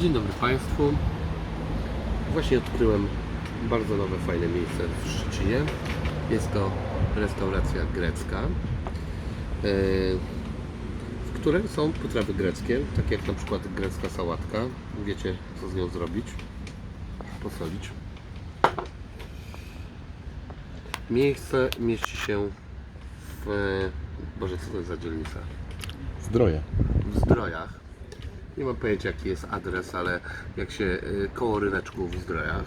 Dzień dobry Państwu. Właśnie odkryłem bardzo nowe, fajne miejsce w Szczecinie. Jest to restauracja grecka, yy, w której są potrawy greckie, takie jak na przykład grecka sałatka. Wiecie, co z nią zrobić? Posolić. Miejsce mieści się w... Boże, co to jest za dzielnica? Zdroje. w Zdrojach. Nie mam pojęcia jaki jest adres, ale jak się y, koło ryneczku w Zdrojach.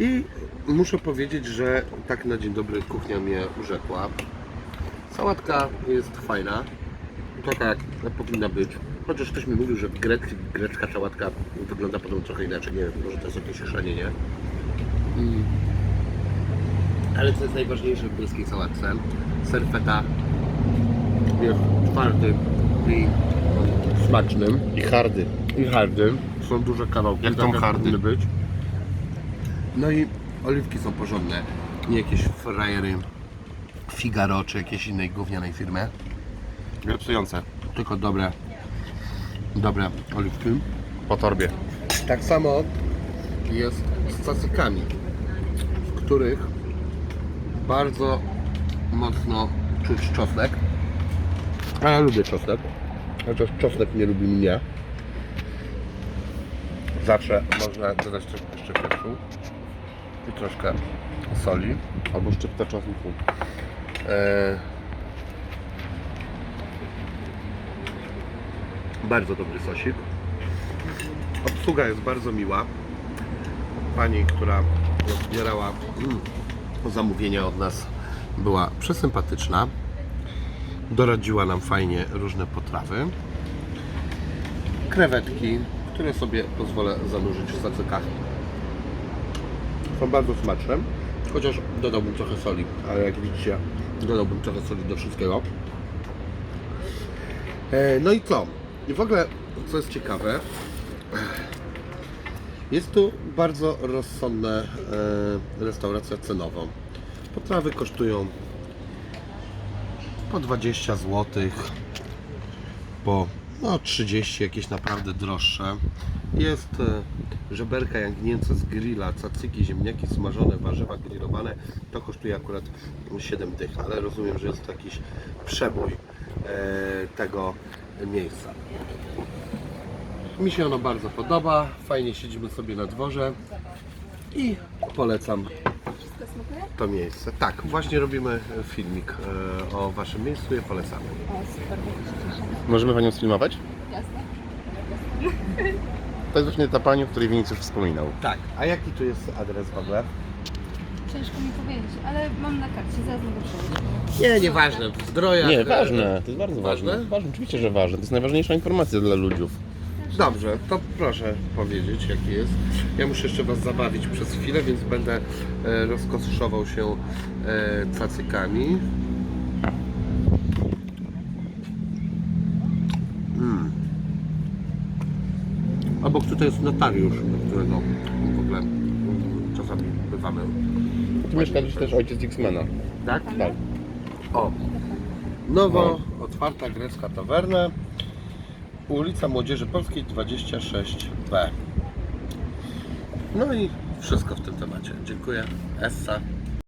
I muszę powiedzieć, że tak na dzień dobry kuchnia mnie urzekła. Sałatka jest fajna, taka jak powinna być. Chociaż ktoś mi mówił, że grec, grecka sałatka wygląda potem trochę inaczej. Nie wiem, może to jest jakieś chrzanienie. Mm. Ale co jest najważniejsze w greckiej sałatce? Ser feta jest twardy i smacznym. I hardy. I hardy. Są duże kawałki. Jak tak tam hardy? powinny być. No i oliwki są porządne. Nie jakieś frajery Figaro czy jakiejś innej gównianej firmy. Grypsujące. Tylko dobre, dobre oliwki. Po torbie. Tak samo jest z cacykami, w których bardzo mocno czuć czosnek. A ja lubię czosnek, chociaż czosnek nie lubi mnie. Zawsze można dodać trochę jeszcze pieprzu i troszkę soli. Albo szczyptę czosnku. E... Bardzo dobry sosik. Obsługa jest bardzo miła. Pani, która odbierała mm, zamówienia od nas, była przesympatyczna. Doradziła nam fajnie różne potrawy. Krewetki, które sobie pozwolę zanurzyć w sacykach. Są bardzo smaczne. Chociaż dodałbym trochę soli, ale jak widzicie, dodałbym trochę soli do wszystkiego. E, No i co? I w ogóle, co jest ciekawe, jest tu bardzo rozsądna e, restauracja cenowo. Potrawy kosztują po 20 zł, po no, 30 jakieś naprawdę droższe. Jest e, żeberka jagnięce z grilla, cacyki, ziemniaki smażone, warzywa grillowane. To kosztuje akurat 7 dych, ale rozumiem, że jest to jakiś przebój e, tego miejsca. Mi się ono bardzo podoba, fajnie siedzimy sobie na dworze i polecam to miejsce. Tak, właśnie robimy filmik e, o Waszym miejscu i polecamy. O, super, bardzo się cieszę. Możemy Panią sfilmować? Jasne. To jest właśnie ta Pani, o której Winicjusz wspominał. Tak, a jaki tu jest adres w ogóle? Ciężko mi powiedzieć, ale mam na karcie, zaraz mogę przejść. Nie, nieważne, w zdrojach. Nie, e, ważne. To jest bardzo Ważne? ważne. Ważne, oczywiście, że ważne. To jest najważniejsza informacja dla ludzi. Dobrze, to proszę powiedzieć jaki jest. Ja muszę jeszcze Was zabawić przez chwilę, więc będę e, rozkoszował się e, cacykami. Mm. Obok tutaj jest notariusz, do którego w ogóle czasami bywamy. Tu mieszka też ojciec X-Mena. Tak? Tak. O, nowo otwarta grecka tawerna. Ulica Młodzieży Polskiej 26B. No i wszystko w tym temacie. Dziękuję. Essa.